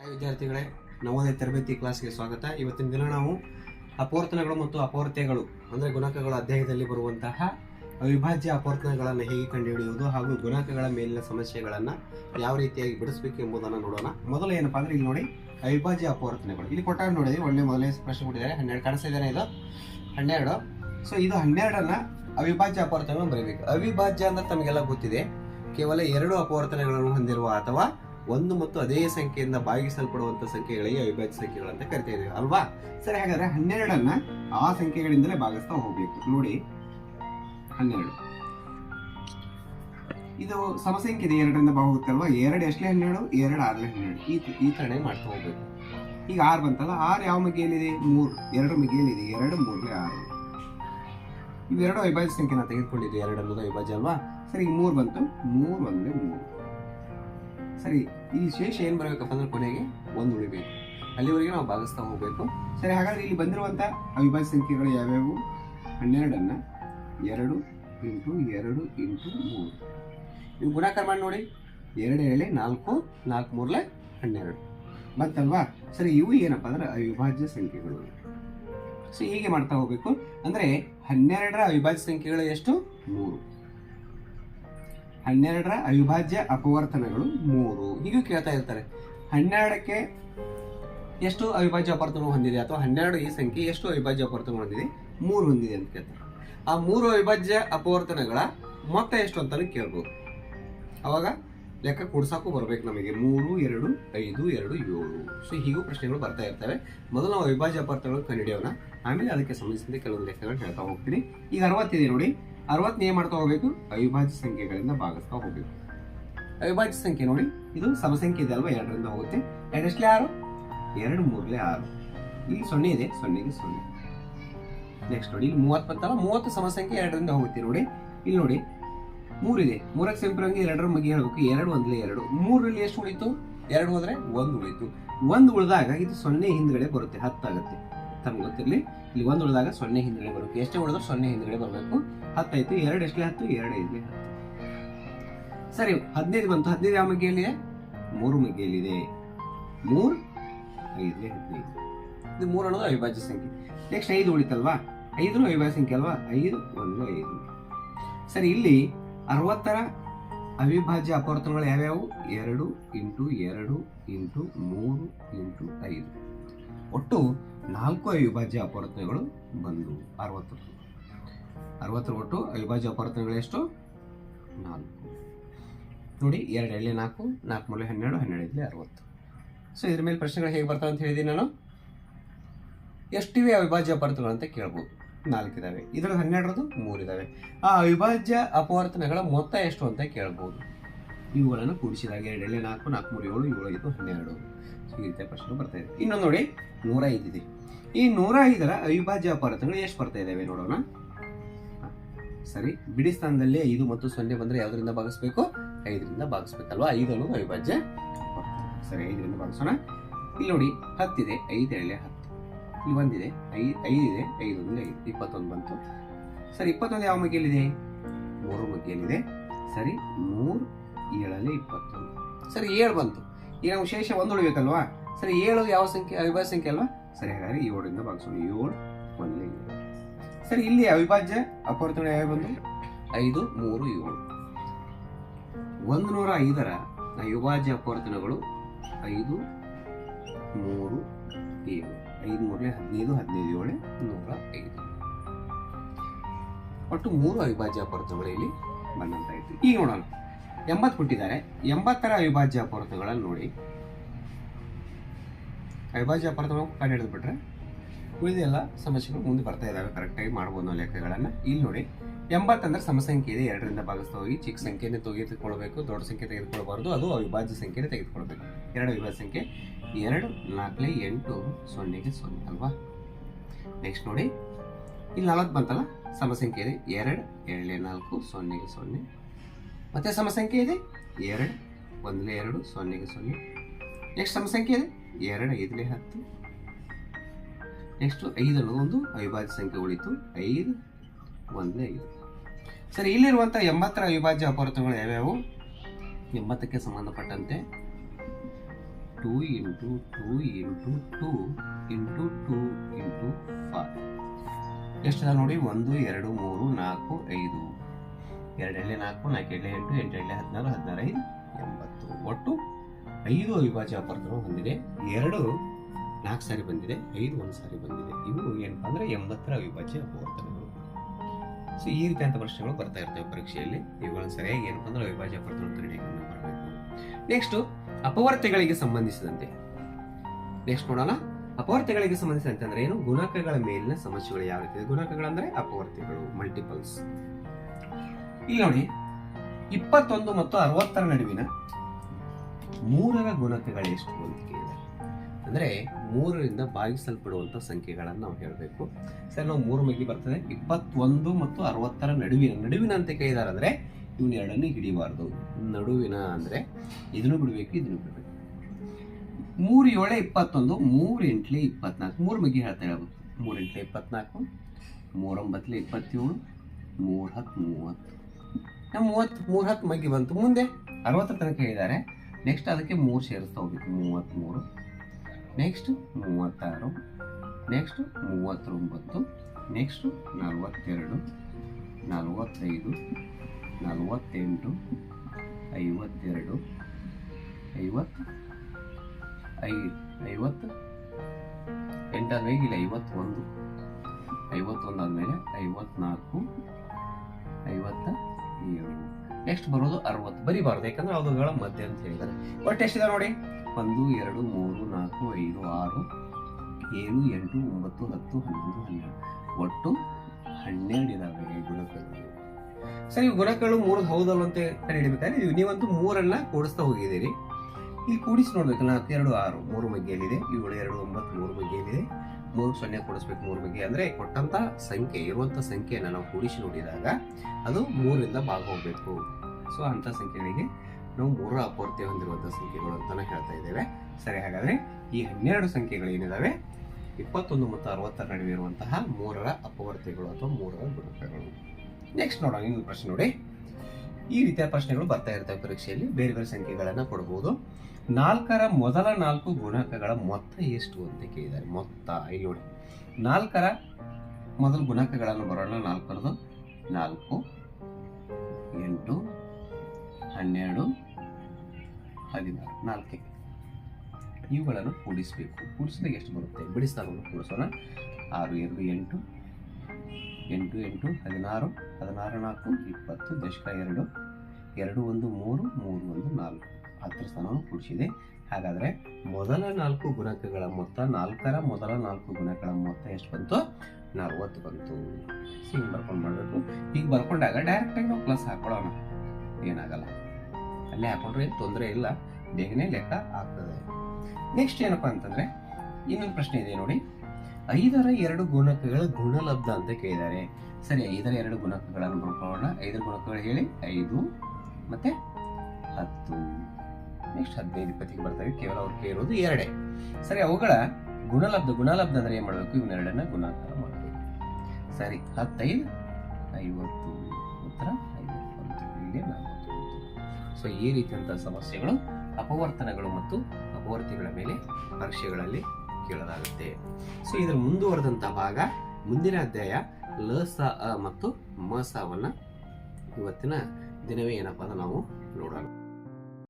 Hi ವಿದ್ಯಾರ್ಥಿಗಳೇ, ನವೋದಯ ತರಬೇತಿ ಕ್ಲಾಸ್ಗೆ ಸ್ವಾಗತ. ಇವತ್ತಿನ ದಿನ ನಾವು ಅಪವರ್ತನಗಳು ಮತ್ತು ಅಪವರ್ತ್ಯಗಳು ಅಂದರೆ ಗುಣಕಗಳ ಅಧ್ಯಾಯದಲ್ಲಿ ಬರುವಂತಹ ಅವಿಭಾಜ್ಯ ಅಪವರ್ತನಗಳನ್ನು ಹೇಗೆ ಕಂಡುಹಿಡಿಯುವುದು ಹಾಗೂ ಗುಣಕಗಳ ಮೇಲಿನ ಸಮಸ್ಯೆಗಳನ್ನು ಯಾವ ರೀತಿಯಾಗಿ ಬಿಡಿಸಬೇಕು ಎಂಬುದನ್ನು ನೋಡೋಣ. ಮೊದಲು ಏನಪ್ಪಾ ಅಂದ್ರೆ ಇಲ್ಲಿ ನೋಡಿ, ಅವಿಭಾಜ್ಯ ಅಪವರ್ತನಗಳು. ಇಲ್ಲಿ ಕೊಟ್ಟಾಗ ನೋಡಿ ಒಳ್ಳೆ ಮೊದಲನೇ ಪ್ರಶ್ನೆ ಕೊಟ್ಟಿದ್ದಾರೆ. ಹನ್ನೆರಡು ಕಾಣಿಸ್ತಿದ್ದಾರೆ ಇದು? ಹನ್ನೆರಡು. ಸೊ ಇದು ಹನ್ನೆರಡನ್ನು ಅವಿಭಾಜ್ಯ ಅಪವರ್ತನಗಳನ್ನು ಬರೀಬೇಕು. ಅವಿಭಾಜ್ಯ ಅಂದ್ರೆ ತಮಗೆಲ್ಲ ಗೊತ್ತಿದೆ. ಕೇವಲ ಎರಡು ಅಪವರ್ತನಗಳನ್ನು ಹೊಂದಿರುವ ಅಥವಾ ಒಂದು ಮತ್ತು ಅದೇ ಸಂಖ್ಯೆಯಿಂದ ಭಾಗಿಸಲ್ಪಡುವಂತ ಸಂಖ್ಯೆಗಳಿಗೆ ಅವಿಭಾಜ್ಯ ಅಂತ ಕರಿತಾ ಇದ್ದೀವಿ. ಅಲ್ವಾ? ಸರಿ, ಹಾಗಾದ್ರೆ ಹನ್ನೆರಡನ್ನ ಆ ಸಂಖ್ಯೆಗಳಿಂದಲೇ ಭಾಗಿಸ್ತಾ ಹೋಗ್ಬೇಕು. ನೋಡಿ, ಹನ್ನೆರಡು. ಇದು ಸಮಸಂಖ್ಯೆ ಇದೆ ಎರಡರಿಂದ ಬಾಗುತ್ತಲ್ವಾ ಎರಡು ಎಷ್ಟೇ ಹನ್ನೆರಡು? ಎರಡು ಆರ್ಲೆ ಹನ್ನೆರಡು. ಈ ಈ ತರನೇ ಮಾಡ್ತಾ ಹೋಗ್ಬೇಕು. ಈಗ ಆರು ಬಂತಲ್ಲ? ಆರು ಯಾವ ಮಿಗಿಯಲ್ಲಿದೆ ಮೂರು. ಎರಡು ಮಿಗಿಯಲ್ಲಿದೆ ಎರಡು, ಮೂರ್ಲೆ ಆರು. ಇವೆರಡು ಅವಿಭಾಜ್ಯ ಸಂಖ್ಯೆನ ತೆಗೆದುಕೊಂಡಿದ್ವಿ ಎರಡು ಅನ್ನೋದು ಅವಿಭಾಜ್ಯ ಅಲ್ವಾ? ಸರಿ, ಈಗ ಮೂರು ಬಂತು. ಮೂರು ಒಂದೇ ಮೂರು. ಸರಿ, ಈ ಶೇಷ ಏನು ಬರಬೇಕಪ್ಪ ಅಂದ್ರೆ ಕೊನೆಗೆ ಒಂದು ಉಳಿಬೇಕು. ಅಲ್ಲಿವರೆಗೆ ನಾವು ಭಾಗಿಸ್ತಾ ಹೋಗಬೇಕು. ಸರಿ, ಹಾಗಾದ್ರೆ ಇಲ್ಲಿ ಬಂದಿರುವಂಥ ಅವಿಭಾಜ್ಯ ಸಂಖ್ಯೆಗಳು ಯಾವ್ಯಾವು? ಹನ್ನೆರಡನ್ನು ಎರಡು ಇಂಟು ಎರಡು ಇಂಟು ಮೂರು. ನೀವು ಗುಣಾಕಾರ ಮಾಡಿ ನೋಡಿ. ಎರಡು ಏಳೆ ನಾಲ್ಕು ನಾಲ್ಕು ಮೂರಲೆ ಹನ್ನೆರಡು. ಮತ್ತಲ್ವಾ? ಸರಿ, ಇವು ಏನಪ್ಪ ಅಂದ್ರೆ ಅವಿಭಾಜ್ಯ ಸಂಖ್ಯೆಗಳು. ಸೊ ಹೀಗೆ ಮಾಡ್ತಾ ಹೋಗ್ಬೇಕು. ಅಂದ್ರೆ ಹನ್ನೆರಡರ ಅವಿಭಾಜ್ಯ ಸಂಖ್ಯೆಗಳು ಎಷ್ಟು? ಮೂರು. ಹನ್ನೆರಡರ ಅವಿಭಾಜ್ಯ ಅಪವರ್ತನಗಳು ಮೂರು. ಹೀಗೂ ಕೇಳ್ತಾ ಇರ್ತಾರೆ. ಹನ್ನೆರಡಕ್ಕೆ ಎಷ್ಟು ಅವಿಭಾಜ್ಯ ಅಪವರ್ತನಗಳು ಹೊಂದಿದೆ ಅಥವಾ ಹನ್ನೆರಡು ಈ ಸಂಖ್ಯೆ ಎಷ್ಟು ಅವಿಭಾಜ್ಯ ಅಪವರ್ತನಗಳು ಹೊಂದಿದೆ? ಮೂರು ಹೊಂದಿದೆ ಅಂತ ಕೇಳ್ತಾರೆ. ಆ ಮೂರು ಅವಿಭಾಜ್ಯ ಅಪವರ್ತನಗಳ ಮೊತ್ತ ಎಷ್ಟು ಅಂತಲೂ ಕೇಳ್ಬೋದು. ಅವಾಗ ಲೆಕ್ಕ ಕೊಡ್ಸೋಕ್ಕೂ ಬರಬೇಕು ನಮಗೆ. ಮೂರು, ಎರಡು, ಐದು, ಎರಡು, ಏಳು. ಸೊ ಹೀಗೂ ಪ್ರಶ್ನೆಗಳು ಬರ್ತಾ ಇರ್ತವೆ. ಮೊದಲು ನಾವು ಅವಿಭಾಜ್ಯ ಅಪವರ್ತನಗಳು ಕಂಡುಹಿಡಿಯೋಣ. ಆಮೇಲೆ ಅದಕ್ಕೆ ಸಂಬಂಧಿಸಿದ ಕೆಲವೊಂದು ಲೆಕ್ಕಗಳು ಹೇಳ್ತಾ ಹೋಗ್ತೀನಿ. ಈಗ ಅರವತ್ತಿದೆ ನೋಡಿ. ಅರವತ್ತನೇ ಏನ್ ಮಾಡ್ತಾ ಹೋಗ್ಬೇಕು. ಅವಿಭಾಜ್ಯ ಸಂಖ್ಯೆಗಳಿಂದ ಭಾಗಿಸ್ತಾ ಹೋಗ್ಬೇಕು. ಅವಿಭಾಜ್ಯ ಸಂಖ್ಯೆ ನೋಡಿ, ಇದು ಸಮಸಂಖ್ಯೆ ಇದೆ ಅಲ್ವಾ? ಎರಡರಿಂದ ಹೋಗುತ್ತೆ. ಎರಡಷ್ಟೇ ಆರು? ಎರಡು ಮೂರ್ಲೆ ಆರು. ಇಲ್ಲಿ ಸೊನ್ನೆ ಇದೆ. ಸೊನ್ನೆಗೆ ಸೊನ್ನೆ. ನೆಕ್ಸ್ಟ್ ನೋಡಿ, ಇಲ್ಲಿ ಮೂವತ್ತು ಬತ್ತಲ್ಲ ಮೂವತ್ತು ಸಮಸಂಖ್ಯೆ ಎರಡರಿಂದ ಹೋಗುತ್ತೆ ನೋಡಿ. ಇಲ್ಲಿ ನೋಡಿ ಮೂರಿದೆ ಮೂರಕ್ಕೆ ಸಿಂಪಲ್ ಎರಡರ ಬಗ್ಗೆ ಹೇಳ್ಬೇಕು. ಎರಡು ಒಂದ್ಲೆ ಎರಡು. ಮೂರರಲ್ಲಿ ಎಷ್ಟು ಉಳಿತು? ಎರಡು ಹೋದ್ರೆ ಒಂದು ಉಳಿತು. ಒಂದು ಉಳಿದಾಗ ಇದು ಸೊನ್ನೆ ಹಿಂದ್ಗಡೆ ಬರುತ್ತೆ. ಹತ್ತಾಗುತ್ತೆ ತಮ್ಗೆ ಗೊತ್ತಿರಲಿ? ಇಲ್ಲಿ ಒಂದು ಉಳಿದಾಗ ಸೊನ್ನೆ ಹಿಂದ್ಗಡೆ ಬರಬೇಕು ಎಷ್ಟೇ ಉಳಿದ್ರು ಸೊನ್ನೆ ಹಿಂದ್ಗಡೆ ಬರಬೇಕು. ಹತ್ತಾಯ್ತು ಎರಡು ಎಷ್ಟೇ ಹತ್ತು, ಎರಡು ಹತ್ತು. ಸರಿ, ಹದಿನೈದು ಬಂತು. ಹದಿನೈದು ಯಾವ ಮಗ್ಗೆಯಲ್ಲಿದೆ ಮೂರು ಮಗ್ಗೆಯಲ್ಲಿದೆ ಮೂರು ಐದು ಹದಿನೈದು. ಇದು ಮೂರು ಅನ್ನೋದು ಅವಿಭಾಜ್ಯ ಸಂಖ್ಯೆ. ನೆಕ್ಸ್ಟ್ ಐದು ಉಳಿತಲ್ವಾ? ಐದು ಅವಿಭಾಜ್ಯ ಸಂಖ್ಯೆ ಅಲ್ವಾ? ಐದು, ಒಂದು, ಐದು. ಸರಿ, ಇಲ್ಲಿ ಅರವತ್ತರ ಅವಿಭಾಜ್ಯ ಅಪವರ್ತನಗಳು ಯಾವ್ಯಾವು? ಎರಡು, ಇಂಟು ಎರಡು, ಇಂಟು ಮೂರು, ಇಂಟು ಐದು. ಒಟ್ಟು ನಾಲ್ಕು ಅವಿಭಾಜ್ಯ ಅಪವರ್ತನಗಳು ಬಂದವು. ಅರವತ್ತು. ಅರವತ್ತರ ಒಟ್ಟು ಅವಿಭಾಜ್ಯ ಅಪವರ್ತನಗಳು ಎಷ್ಟು? ನಾಲ್ಕು. ನೋಡಿ, ಎರಡು ಎಳ್ಳೆ ನಾಲ್ಕು ನಾಲ್ಕು ಮೂಲೆ ಹನ್ನೆರಡು ಹನ್ನೆರಡು ಇದ್ಲೆ ಅರವತ್ತು. ಸೊ ಇದ್ರ ಮೇಲೆ ಪ್ರಶ್ನೆಗಳು ಹೇಗೆ ಬರ್ತಾವೆ ಅಂತ ಹೇಳಿದ್ದೀನಿ ನಾನು. ಎಷ್ಟಿವೆ ಅವಿಭಾಜ್ಯ ಅಪವರ್ತನಗಳು ಅಂತ ಕೇಳ್ಬೋದು. ನಾಲ್ಕಿದಾವೆ ಇದರಲ್ಲಿ ಮೂರು ಇದ್ದಾವೆ ಆ ಅವಿಭಾಜ್ಯ ಅಪವರ್ತನಗಳ ಮೊತ್ತ ಎಷ್ಟು ಅಂತ ಕೇಳ್ಬೋದು. ಇವುಗಳನ್ನು ಕೂಡಿಸಿದಾಗ ಎರಡು ಎಳ್ಳೆ ನಾಲ್ಕು ನಾಲ್ಕು ಮೂರು ಏಳು ಏಳು ಐದು ಹನ್ನೆರಡು. ಸೊ ಈ ಪ್ರಶ್ನೆ ಬರ್ತಾ ಇದೆ. ಇನ್ನೊಂದು ನೋಡಿ ನೂರ ಐದಿದೆ ಈ ನೂರ ಐದರ ಅವಿಭಾಜ್ಯ ಅಪಾರತಗಳು ಎಷ್ಟು ಬರ್ತಾ ಇದ್ದಾವೆ ನೋಡೋಣ. ಸರಿ, ಬಿಡಿ ಸ್ಥಾನದಲ್ಲಿ ಐದು ಮತ್ತು ಸೊನ್ನೆ ಬಂದ್ರೆ ಯಾವ್ದರಿಂದ ಭಾಗಿಸ್ಬೇಕು? ಐದರಿಂದ ಭಾಗಿಸ್ಬೇಕಲ್ವಾ ಐದು ಅವಿಭಾಜ್ಯ. ಸರಿ, ಐದರಿಂದ ಭಾಗಿಸೋಣ. ಇಲ್ಲಿ ನೋಡಿ ಹತ್ತಿದೆ ಐದು ಎಳೆ ಹತ್ತು. ಇಲ್ಲಿ ಒಂದಿದೆ ಐದು ಐದಿದೆ ಐದು ಅಂದರೆ ಐದು. ಇಪ್ಪತ್ತೊಂದು ಬಂತು. ಸರಿ, ಇಪ್ಪತ್ತೊಂದು ಯಾವ ಮಗಿಯಲ್ಲಿದೆ ಮೂರು ಮಗಿಯಲ್ಲಿದೆ ಸರಿ, ಮೂರು ಏಳಲ್ಲಿ ಇಪ್ಪತ್ತೊಂದು. ಸರಿ, ಏಳು ಬಂತು. ಈಗ ನಾವು ಶೇಷ ಒಂದು ಉಳಿಬೇಕಲ್ವಾ? ಸರಿ, ಏಳು ಯಾವ ಸಂಖ್ಯೆ, ಅವಿಭಾಜ್ಯ ಸಂಖ್ಯೆ ಅಲ್ವಾ? ಸರಿ, ಹಾಗಾದ್ರೆ ಏಳರಿಂದ ಭಾಗಿಸೋಣ ಏಳು ಒಂದೇ ಸರಿ, ಇಲ್ಲಿ ಅವಿಭಾಜ್ಯ ಅಪವರ್ತನ ಯಾವ ಬಂದು ಐದು, ಮೂರು, ಏಳು. ಒಂದು ನೂರ ಐದರ ಅವಿಭಾಜ್ಯ ಅಪವರ್ತನಗಳು ಐದು, ಮೂರು, ಏಳು. ಐದು, ಮೂರನೇ, ಹದಿನೈದು ಹದಿನೈದು, ಏಳು, ನೂರ ಐದು. ಒಟ್ಟು ಮೂರು ಅವಿಭಾಜ್ಯ ಅಪವರ್ತನಗಳು ಇಲ್ಲಿ ಬಂದಂತಾಯ್ತು. ಈಗ ನೋಡೋಣ. ಎಂಬತ್ತು ಕೊಟ್ಟಿದ್ದಾರೆ ಎಂಬತ್ತರ ಅವಿಭಾಜ್ಯ ಅಪವರ್ತನಗಳನ್ನು ನೋಡಿ. ಅವಿಭಾಜ್ಯ ಅಪವರ್ತನ ಕಂಡು ಹಿಡಿದ್ಬಿಟ್ರೆ ಉಳಿದೆಲ್ಲ ಸಮಸ್ಯೆಗಳು ಮುಂದೆ ಬರ್ತಾ ಇದ್ದಾವೆ. ಕರೆಕ್ಟಾಗಿ ಮಾಡ್ಬೋದು ನಾವು ಲೆಕ್ಕಗಳನ್ನು ಇಲ್ಲಿ ನೋಡಿ. ಎಂಬತ್ತಂದ್ರೆ ಸಮಸಂಖ್ಯೆ ಇದೆ. ಎರಡರಿಂದ ಭಾಗಿಸ್ತಾ ಹೋಗಿ ಚಿಕ್ಕ ಸಂಖ್ಯೆನೇ ತೆಗೆದುಕೊಳ್ಬೇಕು ದೊಡ್ಡ ಸಂಖ್ಯೆ ತೆಗೆದುಕೊಳ್ಬಾರ್ದು. ಅದು ಅವಿಭಾಜ್ಯ ಸಂಖ್ಯೆನೇ ತೆಗೆದುಕೊಳ್ಬೇಕು. ಎರಡು ಅವಿಭಾಜ್ಯ ಸಂಖ್ಯೆ. ಎರಡು ನಾಲ್ಕಲೆ ಎಂಟು, ಸೊನ್ನೆಗೆ ಸೊನ್ನೆ, ಅಲ್ವಾ? ನೆಕ್ಸ್ಟ್ ನೋಡಿ. ಇಲ್ಲಿ ನಲವತ್ತು ಬಂತಲ್ಲ? ಸಮಸಂಖ್ಯೆ ಇದೆ. ಎರಡು ಎರಡಲೆ ನಾಲ್ಕು, ಸೊನ್ನೆಗೆ ಸೊನ್ನೆ. ಮತ್ತೆ ಸಮಸಂಖ್ಯೆ ಇದೆ? ಎರಡು ಒಂದಲೇ ಎರಡು, ಸೊನ್ನೆಗೆ ಸೊನ್ನೆ. ನೆಕ್ಸ್ಟ್ ಸಮಸಂಖ್ಯೆ ಇದೆ? ಎರಡು, ಐದನೇ ಹತ್ತು. ನೆಕ್ಸ್ಟ್ ಅನ್ನೋದು ಒಂದು ಅವಿಭಾಜ್ಯ ಸಂಖ್ಯೆ ಉಳಿತು. ಐದು, ಒಂದನೇ ಐದು. ಸರಿ, ಇಲ್ಲಿರುವಂಥ ಎಂಬತ್ತರ ಅವಿಭಾಜ್ಯ ಅಪರಾಧಗಳು ಯಾವ್ಯಾವು? ಎಂಬತ್ತಕ್ಕೆ ಸಂಬಂಧಪಟ್ಟಂತೆ. Two into two into two into two into five. ಎಷ್ಟಿದೆ ನೋಡಿ? ಒಂದು, ಎರಡು, ಮೂರು, ನಾಲ್ಕು, ಐದು. ಎರಡೆರಡಲೆ ನಾಲ್ಕು ನಾಲ್ಕು ಎಳ್ಳೆ ಎಂಟು ಎಂಟು ಹದಿನಾರು ಹದಿನಾರು, ಐದು, ಎಂಬತ್ತು. ಒಟ್ಟು ಐದು ಅವಿಭಾಜ್ಯ ಅಪವರ್ತನ ಹೊಂದಿದೆ ಎರಡು ನಾಲ್ಕು ಸಾರಿ ಬಂದಿದೆ, ಐದು ಒಂದು ಸಾರಿ ಬಂದಿದೆ. ಇವು ಏನಪ್ಪ ಅಂದರೆ ಎಂಬತ್ತರ ಅವಿಭಾಜ್ಯ ಅಪವರ್ತನಗಳು. ಸೊ ಈ ರೀತಿಯಾದಂಥ ಪ್ರಶ್ನೆಗಳು ಬರ್ತಾ ಇರ್ತವೆ ಪರೀಕ್ಷೆಯಲ್ಲಿ. ಇವುಗಳನ್ನು ಸರಿಯಾಗಿ ಏನಪ್ಪ ಅಂದ್ರೆ ಅವಿಭಾಜ್ಯ ಅಪವರ್ತನ ನಿರ್ಣಯವನ್ನು ಬರಬೇಕು. ನೆಕ್ಸ್ಟ್ ಸಂಬಂಧಿಸಿದಂತೆ. ನೆಕ್ಸ್ಟ್ ನೋಡೋಣ. ಅಪವರ್ತ್ಯಗಳಿಗೆ ಸಂಬಂಧಿಸಿದಂತೆ ಅಂದ್ರೆ ಏನು? ಗುಣಕಗಳ ಮೇಲಿನ ಸಮಸ್ಯೆಗಳು ಯಾವ ರೀತಿ ಗುಣಕಗಳಂದರೆ ಅಪವರ್ತ್ಯಗಳು ಮಲ್ಟಿಪಲ್ಸ್ ಇಲ್ಲಿ ನೋಡಿ, ಇಪ್ಪತ್ತೊಂದು ಮತ್ತು ಅರವತ್ತರ ನಡುವಿನ ಮೂರರ ಗುಣಕಗಳು ಎಷ್ಟು ಅಂತ ಕೇಳಿದೆ ಅಂದರೆ ಮೂರರಿಂದ ಭಾಗಿಸಲ್ಪಡುವಂಥ ಸಂಖ್ಯೆಗಳನ್ನು ನಾವು ಹೇಳಬೇಕು. ಸರ್, ನಾವು ಮೂರು ಮಗ್ಗಿ ಬರ್ತದೆ. ಇಪ್ಪತ್ತೊಂದು ಮತ್ತು ಅರವತ್ತರ ನಡುವಿನ ನಡುವಿನ ಅಂತ ಕೇಳಿದಾರೆ ಅಂದ್ರೆ ಇವನ್ನ ಎರಡನ್ನು ಹಿಡಿಬಾರ್ದು. ನಡುವಿನ ಅಂದರೆ ಇದನ್ನು ಬಿಡಬೇಕು ಇದನ್ನು ಬಿಡಬೇಕು. ಮೂರು ಏಳೆ ಇಪ್ಪತ್ತೊಂದು, ಮೂರು ಎಂಟ್ಲೆ ಇಪ್ಪತ್ನಾಲ್ಕು. ಮೂರು ಮಗಿ ಹೇಳ್ತಾ ಹೇಳ್ಬೋದು ಮೂರು ಎಂಟ್ಲೆ ಇಪ್ಪತ್ನಾಲ್ಕು ಮೂರೊಂಬತ್ತಲೆ ಇಪ್ಪತ್ತೇಳು, ಮೂರು ಹತ್ತು ಮೂವತ್ತು. ನಮ್ಮ ಮೂವತ್ತು ಹತ್ತು ಮಗ್ಗಿ ಬಂತು. ಮುಂದೆ ಅರವತ್ತರ ತನಕ ಹೇಳಿದ್ದಾರೆ. ನೆಕ್ಸ್ಟ್ ಅದಕ್ಕೆ ಮೂರು ಸೇರಿಸ್ತಾ ಹೋಗ್ಬೇಕು. ಮೂವತ್ತ್ಮೂರು. ನೆಕ್ಸ್ಟ್ ಮೂವತ್ತಾರು. ನೆಕ್ಸ್ಟ್ ಮೂವತ್ತೊಂಬತ್ತು. ನೆಕ್ಸ್ಟ್ ನಲವತ್ತೆರಡು. ನಲವತ್ತೈದು. ನಲವತ್ತೆಂಟು. ಐವತ್ತೆರಡು. ಐವತ್ತು, ಐ ಐವತ್ತು, ಎಂಟಾದ್ಮೇಲೆ ಇಲ್ಲ ಐವತ್ತೊಂದು. ಐವತ್ತೊಂದು ಆದಮೇಲೆ ಐವತ್ನಾಲ್ಕು. ಐವತ್ತ ಏಳು ನೆಕ್ಸ್ಟ್ ಬರೋದು ಅರವತ್ತು. ಬರಿಬಾರ್ದು, ಯಾಕಂದ್ರೆ ಅವುಗಳ ಮಧ್ಯೆ ಅಂತ ಹೇಳಿದ್ದಾರೆ. ಒಟ್ಟು ಎಷ್ಟಿದೆ ನೋಡಿ? ಒಂದು, ಎರಡು, ಮೂರು, ನಾಲ್ಕು, ಐದು, ಆರು, ಏಳು, ಎಂಟು, ಒಂಬತ್ತು, ಹತ್ತು, ಹನ್ನೊಂದು, ಹನ್ನೆರಡು. ಒಟ್ಟು ಹನ್ನೆರಡು ಇದಾವೆ ಗುಣಕಗಳು. ಸರಿ ಗುಣಕಗಳು ಮೂರು ಹೌದಲ್ಲ ಅಂತ ಕಂಡುಹಿಡಿಬೇಕಾದ್ರೆ, ನೀವು ನೀವಂತೂ ಮೂರನ್ನ ಕೂಡಿಸ್ತಾ ಹೋಗಿದ್ದೀರಿ. ಇಲ್ಲಿ ಕೂಡಿಸಿ ನೋಡ್ಬೇಕು ನಾಲ್ಕು ಎರಡು ಆರು, ಮೂರು ಮಗ್ಗೆಯಲ್ಲಿದೆ ಏಳು, ಎರಡು, ಒಂಬತ್ತು, ಮೂರು ಮಗ್ಗೆಯಲ್ಲಿದೆ ಮೂರು, ಸೊನ್ನೆ ಕೊಡಿಸ್ಬೇಕು, ಮೂರು ಬಗ್ಗೆ ಅಂದ್ರೆ ಕೊಟ್ಟಂತ ಸಂಖ್ಯೆ, ಇರುವಂತ ಸಂಖ್ಯೆಯನ್ನು ನಾವು ಕೂಡಿಸಿ ನೋಡಿದಾಗ ಅದು ಮೂರರಿಂದ ಭಾಗ ಹೋಗ್ಬೇಕು ಸೊ ಅಂತ ಸಂಖ್ಯೆಗಳಿಗೆ ನಾವು ಮೂರ ಅಪೂರ್ತಿ ಹೊಂದಿರುವಂಥ ಸಂಖ್ಯೆಗಳು ಅಂತಾನೆ ಹೇಳ್ತಾ ಇದ್ದೇವೆ. ಸರಿ, ಹಾಗಾದ್ರೆ ಈ ಹನ್ನೆರಡು ಸಂಖ್ಯೆಗಳು ಏನಿದಾವೆ? ಇಪ್ಪತ್ತೊಂದು ಮತ್ತು ಅರವತ್ತರ ನಡುವೆ ಇರುವಂತಹ ಮೂರರ ಅಪವರ್ತಿಗಳು ಅಥವಾ ಮೂರರ ಗುಣಕಗಳು. ನೆಕ್ಸ್ಟ್ ನೋಡೋಣ, ಇನ್ನೊಂದು ಪ್ರಶ್ನೆ ನೋಡಿ. ಈ ರೀತಿಯ ಪ್ರಶ್ನೆಗಳು ಬರ್ತಾ ಇರ್ತವೆ ಪರೀಕ್ಷೆಯಲ್ಲಿ. ಬೇರೆ ಬೇರೆ ಸಂಖ್ಯೆಗಳನ್ನು ಕೊಡಬಹುದು ನಾಲ್ಕರ ಮೊದಲ ನಾಲ್ಕು ಗುಣಕಗಳ ಮೊತ್ತ ಎಷ್ಟು ಅಂತ ಕೇಳಿದ್ದಾರೆ. ಮೊತ್ತ, ಇಲ್ಲಿ ನೋಡಿ. ನಾಲ್ಕರ ಮೊದಲು ಗುಣಕಗಳನ್ನು ಬರೋಣ. ನಾಲ್ಕರದು ನಾಲ್ಕು, ಎಂಟು, ಹನ್ನೆರಡು ಹದಿನಾರು ನಾಲ್ಕೆ. ಇವುಗಳನ್ನು ಕೂಡಿಸಬೇಕು. ಕೂಡಿಸಿದಾಗ ಎಷ್ಟು ಬರುತ್ತೆ? ಬಿಡಿಸಿದಾಗ ಕೂಡಿಸೋಣ. ಆರು, ಎರಡು, ಎಂಟು ಎಂಟು ಎಂಟು ಹದಿನಾರು ಹದಿನಾರು ನಾಲ್ಕು ಇಪ್ಪತ್ತು ದಶಕ ಎರಡು. ಎರಡು ಒಂದು ಮೂರು ಮೂರು ಒಂದು ನಾಲ್ಕು. ಹತ್ತರ ಸ್ಥಾನವನ್ನು ಕೂಡಿಸಿದೆ ಹಾಗಾದರೆ ಮೊದಲ ನಾಲ್ಕು ಗುಣಕಗಳ ಮೊತ್ತ, ನಾಲ್ಕರ ಮೊದಲ ನಾಲ್ಕು ಗುಣಕಗಳ ಮೊತ್ತ ಎಷ್ಟು ಬಂತು? ನಲ್ವತ್ತು ಬಂತು. ಹಿಂಗೆ ಬರ್ಕೊಂಡು ಮಾಡಬೇಕು. ಈಗ ಬರ್ಕೊಂಡಾಗ ಡೈರೆಕ್ಟಾಗಿ ನಾವು ಪ್ಲಸ್ ಹಾಕೊಳ್ಳೋಣ. ಏನಾಗಲ್ಲ. ಅಲ್ಲೇ ಹಾಕೊಂಡ್ರೆ ತೊಂದರೆ ಇಲ್ಲ. ಬೇಗನೆ ಲೆಕ್ಕ ಆಗ್ತದೆ. ನೆಕ್ಸ್ಟ್ ಏನಪ್ಪ ಅಂತಂದರೆ ಇನ್ನೊಂದು ಪ್ರಶ್ನೆ ಇದೆ ನೋಡಿ. ಐದರ ಎರಡು ಗುಣಕಗಳ ಗುಣಲಬ್ಧ ಅಂತ ಕೇಳಿದ್ದಾರೆ. ಸರಿ, ಐದರ ಎರಡು ಗುಣಕಗಳನ್ನು ಬರ್ಕೊಳ್ಳೋಣ ಐದರ ಗುಣಕಗಳು ಹೇಳಿ, ಐದು ಮತ್ತೆ ಹತ್ತು. ನೆಕ್ಸ್ಟ್ ಹದಿನೈದು ಇಪ್ಪತ್ತಿಗೆ ಬರ್ತವೆ ಕೇವಲ ಅವ್ರು ಕೇಳಿರೋದು ಎರಡೇ. ಸರಿ, ಅವುಗಳ ಗುಣಲಬ್ಧ ಗುಣಲಬ್ಧ ಅಂದ್ರೆ ಏನ್ ಮಾಡಬೇಕು? ಇವನ್ನೆರಡನ್ನ ಗುಣಾಕಾರ ಮಾಡಬೇಕು. ಸರಿ, ಹತ್ತೈದು, ಐವತ್ತು. ಉತ್ತರ, ಐವತ್ತು. ಇಲ್ಲಿ ಸೊ ಈ ರೀತಿಯಂತಹ ಸಮಸ್ಯೆಗಳು ಅಪವರ್ತನಗಳು ಮತ್ತು ಅಪವರ್ತಿಗಳ ಮೇಲೆ ಪರೀಕ್ಷೆಗಳಲ್ಲಿ ಕೇಳಲಾಗುತ್ತೆ. ಸೊ ಇದರ ಮುಂದುವರೆದಂತ ಭಾಗ ಮುಂದಿನ ಅಧ್ಯಾಯ ಲ, ಸ, ಅ ಮತ್ತು ಮ ಸವನ್ನ ಇವತ್ತಿನ ದಿನವೇ ಏನಪ್ಪ ಅಂತ ನಾವು ನೋಡೋಣ.